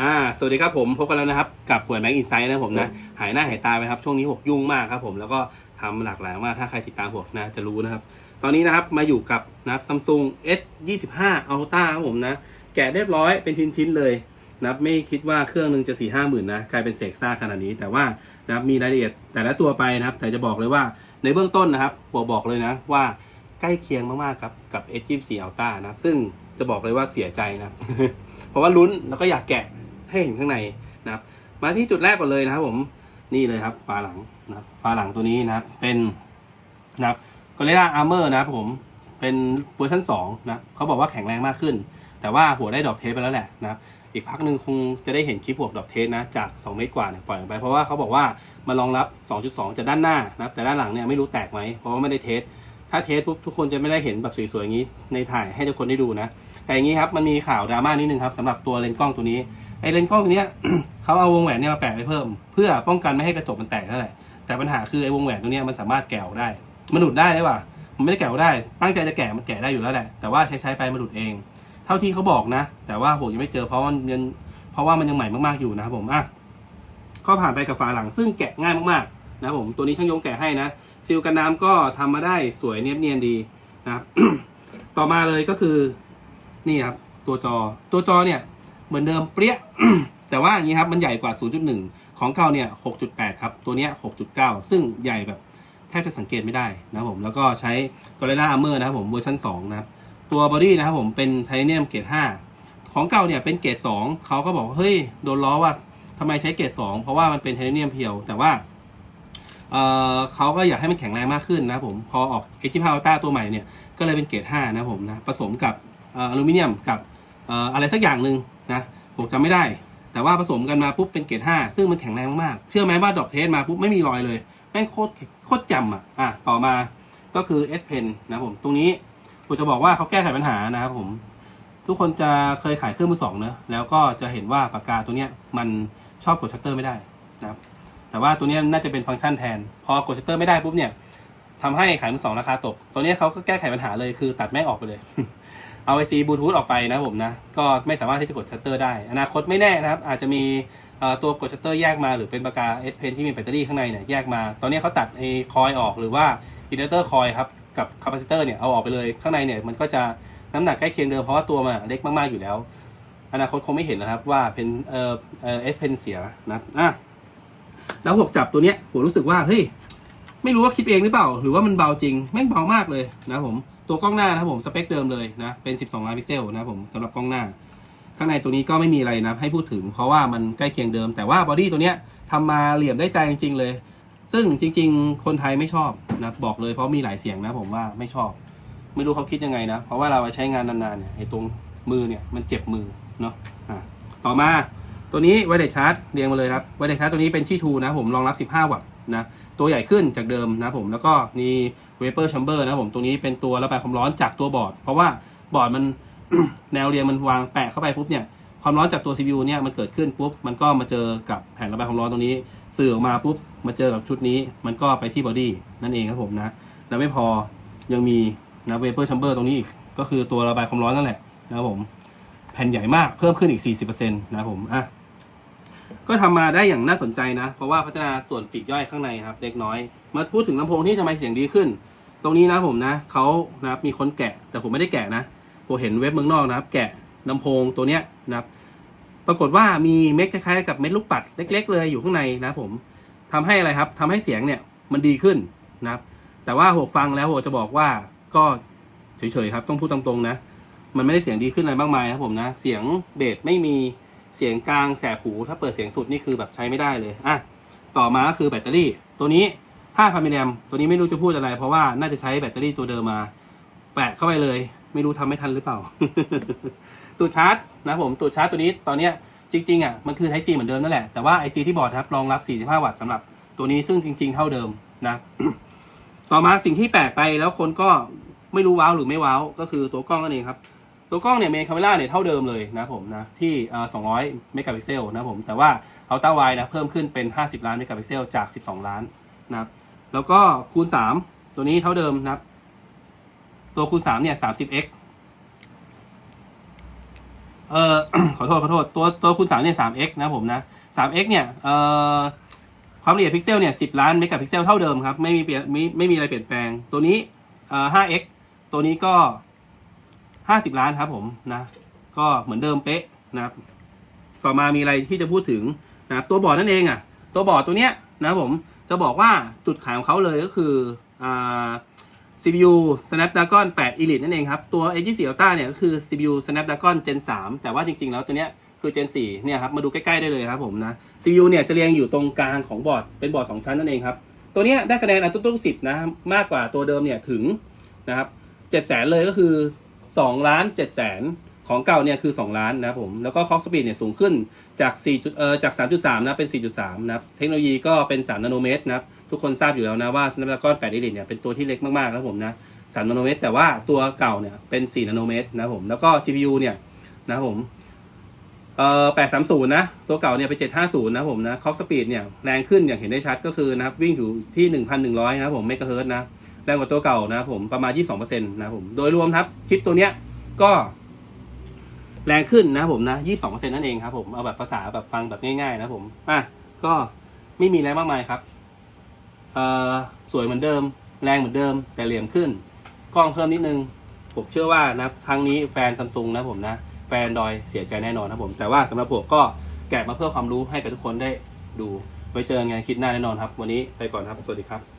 อ่าสวัสดีครับผมพบกันแล้วนะครับกับหวยแม็กอินไซด์นะผมนะหายหน้าหายตาไปครับช่วงนี้หกยุ่งมากครับผมแล้วก็ทำหลากหลายมากถ้าใครติดตามผมนะจะรู้นะครับ ตอนนี้นะครับมาอยู่กับนะซัมซุง S 2 5 Ultra ครับผมนะแกะเรียบร้อยเป็นชิ้นๆเลยนะครับไม่คิดว่าเครื่องหนึงจะ4ี่ห้าหมื่นนะกลายเป็นเศษซาขนาดนี้ แต่ว่านะครับมีรายละเอียดแต่ละตัวไปนะครับ แต่จะบอกเลยว่าในเบื้องต้นนะครับบอกบอกเลยนะว่าใกล้เคียงมากๆครับกับ S 2 4 Ultra นะครับซึ่งจะบอกเลยว่าเสียใจนะเพราะว่าลุ้นแล้วก็อยากแกะ ให้เห็นข้างในนะครับ มาที่จุดแรกก่อนเลยนะครับ ผมนี่เลยครับฝาหลังนะครับฝาหลังตัวนี้นะครับ เป็นนะครับกอริลลาอาร์เมอร์นะครับผมเป็นเวอร์ชัน2นะเขาบอกว่าแข็งแรงมากขึ้น แต่ว่าหัวได้ดอปเทปไปแล้วแหละนะครับอีกพักหนึ่งคงจะได้เห็นคลิปหัวดอปเทปนะจาก 2 เมตรกว่าเนี่ยปล่อยออกไป เพราะว่าเขาบอกว่ามารองรับ 2.2 จากด้านหน้านะครับแต่ด้านหลังเนี่ยไม่รู้แตกไหมเพราะว่าไม่ได้เทสถ้าเทสปุ๊บทุกคนจะไม่ได้เห็นแบบสวยๆอย่างนี้ในถ่ายให้ทุกคนได้ดูนะ แต่อย่างนี้ครับมันมีข่าวดราม่านิดนึงครับสำหรับตัวเลนส์กล้องตัวนี้ ไอเลนส์กล้องตัวเนี้ยเขาเอาวงแหวนเนี่ยมาแปะไว้เพิ่ม เพื่อป้องกันไม่ให้กระจกมันแตกนั่นแหละแต่ปัญหาคือไอวงแหวนตัวเนี้ยมันสามารถแกะออกได้ มันหลุดได้ได้ป่ะมันไม่ได้แกะออกได้ ตั้งใจจะแกะมันแกะได้อยู่แล้วแหละแต่ว่าใช้ใช้ไปมันหลุดเอง เท่าที่เขาบอกนะ แต่ว่าผมยังไม่เจอเพราะมันยังเพราะว่ามันยังใหม่มากๆอยู่นะครับผมอะก็ผ่านไปกับฝาหลังซึ่งแกะง่ายมากๆนะผมตัวนี้ช่างยงแกะให้นะซีลกันน้ำก็ทำมาได้สวยเนียบเนียนดีนะครับต่อมาเลยก็คือนี่ครับตัวจอตัวจอเนี่ย เหมือนเดิมเปรี้ย แต่ว่าอย่างนี้ครับมันใหญ่กว่า 0.1 ของเก่าเนี่ย 6.8 ครับ ตัวเนี้ย 6.9 ซึ่งใหญ่แบบแทบจะสังเกตไม่ได้นะครับผมแล้วก็ใช้ Gorilla Armor นะครับผมเวอร์ชัน2นะครับตัวบอดี้นะครับผมเป็นไทเทเนียมเกรด5 ของเก่าเนี่ยเป็นเกรด2เขาก็บอกเฮ้ยโดนล้อว่าทำไมใช้เกรด2เพราะว่ามันเป็นไทเทเนียมเพียว แต่ว่าเเขาก็อยากให้มันแข็งแรงมากขึ้นนะครับผมพอออก a อ i 5 Ultra ตัวใหม่เนี่ยก็เลยเป็นเกรด5นะครับผมนะผสมกับอลูมิเนียมกับอะไรสักอย่างหนึ่ง นะผมจำไม่ได้ แต่ว่าผสมกันมาปุ๊บเป็นเกรด5ซึ่งมันแข็งแรงมากๆเชื่อไหมว่าดอกเทสมาปุ๊บไม่มีรอยเลย แม่งโคตรโคตรจำอะอะต่อมาก็คือ S Pen นะผมตรงนี้ผมจะบอกว่าเขาแก้ไขปัญหานะครับผม ทุกคนจะเคยขายเครื่องมือสองเนอะแล้วก็จะเห็นว่าปากกาตัวเนี้ยมันชอบกดชัตเตอร์ไม่ได้นะครับแต่ว่าตัวนี้น่าจะเป็นฟังก์ชันแทน พอกดชัตเตอร์ไม่ได้ปุ๊บเนี่ยทำให้ขายมือสองราคาตก ตัวนี้เขาก็แก้ไขปัญหาเลยคือตัดแม่งออกไปเลย เอาไอซีบลูทูธออกไปนะผมนะ ก็ไม่สามารถที่จะกดชัตเตอร์ได้ อนาคตไม่แน่นะครับ อาจจะมีตัวกดชัตเตอร์แยกมาหรือเป็นปากกา S Pen ที่มีแบตเตอรี่ข้างในเนี่ยแยกมา ตอนนี้เขาตัดไอ้คอยออกหรือว่าอินเดอร์คอยครับ กับคาปาซิเตอร์เนี่ยเอาออกไปเลยข้างในเนี่ยมันก็จะน้ำหนักใกล้เคียงเดิมเพราะว่าตัวมันเล็กมากๆอยู่แล้ว อนาคตคงไม่เห็นนะครับว่าเป็นเอ่อเอ่อ S Pen เสียนะอะแล้วผมจับตัวเนี้ยผมรู้สึกว่าเฮ้ย ไม่รู้ว่าคิดเองหรือเปล่า หรือว่ามันเบาจริงแม่งเบามากเลยนะผมตัวกล้องหน้านะครับผมสเปคเดิมเลยนะเป็น 12 ล้านพิกเซลนะผมสำหรับกล้องหน้า ข้างในตัวนี้ก็ไม่มีอะไรนะให้พูดถึง เพราะว่ามันใกล้เคียงเดิม แต่ว่าบอดี้ตัวเนี้ยทำมาเหลี่ยมได้ใจจริง ๆ เลย ซึ่งจริง ๆ คนไทยไม่ชอบนะบอกเลยเพราะมีหลายเสียงนะผมว่าไม่ชอบ ไม่รู้เขาคิดยังไงนะ เพราะว่าเราใช้งานนานๆเนี่ยไอ้ตรงมือเนี่ยมันเจ็บมือเนาะอะต่อมา ตัวนี้ไวเดชาร์จเรียงมาเลยครับไวเดชาร์จตัวนี้เป็นชีทูนะผมรองรับ 15 วัตต์นะตัวใหญ่ขึ้นจากเดิมนะผมแล้วก็มีเวเปอร์แชมเบอร์นะผมตัวนี้เป็นตัวระบายความร้อนจากตัวบอร์ด เพราะว่าบอร์ดมันแนวเรียงมันวางแปะเข้าไปปุ๊บเนี่ยความร้อนจากตัว CPU เนี่ยมันเกิดขึ้นปุ๊บมันก็มาเจอกับแผ่นระบายความร้อนตรงนี้ สื่อออกมาปุ๊บมาเจอกับชุดนี้ มันก็ไปที่บอดี้นั่นเองครับผมนะแล้วไม่พอยังมีนะเวเปอร์แชมเบอร์ตรงนี้อีกก็คือตัวระบายความร้อนนั่นแหละนะครับผมแผ่นใหญ่มากเพิ่มขึ้นอีก 40%นะครับผมอะ ก็ทำมาได้อย่างน่าสนใจนะ เพราะว่าพัฒนาส่วนปีกย่อยข้างในครับ เล็กน้อย มาพูดถึงลำโพงที่ทำไมเสียงดีขึ้น ตรงนี้นะผมนะเขานะครับมีคนแกะ แต่ผมไม่ได้แกะนะผมเห็นเว็บเมืองนอกนะครับ แกะลำโพงตัวเนี้ยนะครับ ปรากฏว่ามีเม็ดคล้ายๆกับเม็ดลูกปัดเล็ก ๆ เลยอยู่ข้างในนะผมทำให้อะไรครับทำให้เสียงเนี่ยมันดีขึ้นนะครับ แต่ว่าหกฟังแล้วผมจะบอกว่าก็เฉยๆครับต้องพูดตรงๆนะ มันไม่ได้เสียงดีขึ้นอะไรมากมายครับผมนะ เสียงเบสไม่มี เสียงกลางแสบหู ถ้าเปิดเสียงสุดนี่คือแบบใช้ไม่ได้เลยอะต่อมาก็คือแบตเตอรี่ ตัวนี้ 5,000มิลลิแอมตัวนี้ไม่รู้จะพูดอะไร เพราะว่าน่าจะใช้แบตเตอรี่ตัวเดิมมาแปะเข้าไปเลย ไม่รู้ทำไม่ทันหรือเปล่า ตัวชาร์จนะผมตัวชาร์จตัวนี้ตอนเนี้ยจริงๆอะมันคือ Type C เหมือนเดิมนั่นแหละแต่ว่า IC ที่บอร์ดครับรองรับ 45 วัตต์สำหรับตัวนี้ซึ่งจริง ๆ เท่าเดิมนะต่อมาสิ่งที่แปลกไปแล้วคนก็ไม่รู้ว้าวหรือไม่ว้าวก็คือตัวกล้องนั่นเองครับ ตัวกล้องเนี่ยเมนคาเมล่าเนี่ยเท่าเดิมเลยนะผมนะที่เอ่อ200เมกะพิกเซลนะผมแต่ว่าอัลต้าไวนะเพิ่มขึ้นเป็น 50 ล้านเมกะพิกเซลจาก 12 ล้านนะครับแล้วก็คูณ 3 ตัวนี้เท่าเดิมนะครับ ตัวคูณ 3 เนี่ย 30x เออขอโทษขอโทษตัวตัวคูณสามเนี่ย 3x นะผมนะ 3x เนี่ยเอ่อความละเอียดพิกเซลเนี่ย 10 ล้านเมกะพิกเซลเท่าเดิมครับ ไม่มีเปลี่ยนไม่ไม่มีอะไรเปลี่ยนแปลงตัวนี้เอ่อ 5x ตัวนี้ก็ 50ล้านครับผมนะ ก็เหมือนเดิมเป๊ะนะครับ ต่อมามีอะไรที่จะพูดถึงนะครับตัวบอร์ดนั่นเองอะ ตัวบอร์ดตัวเนี้ยนะผมจะบอกว่าจุดขายของเขาเลยก็คืออ่า CPU Snapdragon 8 Elite นั่นเองครับ ตัว A24 Ultra เนี่ยก็คือ CPU Snapdragon Gen 3 แต่ว่าจริง ๆ แล้วตัวเนี้ยคือ Gen 4เนี่ยครับ มาดูใกล้ ๆ ได้เลยครับผมนะ CPU เนี่ยจะเรียงอยู่ตรงกลางของบอร์ด เป็นบอร์ด 2 ชั้นนั่นเองครับ ตัวเนี้ยได้คะแนนอันตุ้ๆ10นะ มากกว่าตัวเดิมเนี่ยถึงนะครับ7แสนเลยก็คือ 2ล้าน7แสนของเก่าเนี่ยคือ 2 ล้านนะผมแล้วก็ clock speed เนี่ยสูงขึ้นจาก4จุดเอ่อจาก 3.3 นะเป็น 4.3 นะครับเทคโนโลยีก็เป็น 3 นาโนเมตรนะครับทุกคนทราบอยู่แล้วนะว่า Snapdragon 8 Elite เนี่ยเป็นตัวที่เล็กมากๆนะผมนะ 3 นาโนเมตร แต่ว่าตัวเก่าเนี่ยเป็น 4 นาโนเมตรนะผมแล้วก็ GPU เนี่ยนะผมเอ่อ830 นะ ตัวเก่าเนี่ยเป็น 750 นะผมนะ clock speed เนี่ยแรงขึ้นอย่างเห็นได้ชัดก็คือนะครับวิ่งอยู่ที่ 1,100 นะครับผมเมกะเฮิร์ตนะ แรงกว่าตัวเก่านะครับผมประมาณ 22%นะครับผมโดยรวมครับชิปตัวเนี้ยก็ แรงขึ้นนะครับผมนะ22%นั่นเองครับผมเอาแบบภาษาแบบฟังแบบง่ายๆ นะครับผมอะก็ไม่มีอะไรมากมายครับเอ่อสวยเหมือนเดิม แรงเหมือนเดิม แต่เหลี่ยมขึ้นกล้องเพิ่มนิดนึง ผมเชื่อว่านะครั้งนี้แฟนซัมซุงนะผมนะแฟนดอยเสียใจแน่นอนนะผม แต่ว่าสำหรับผมก็แกะมาเพื่อความรู้ให้กับทุกคนได้ดูไว้เจอกันคลิปหน้าแน่นอนครับ วันนี้ไปก่อนครับ สวัสดีครับ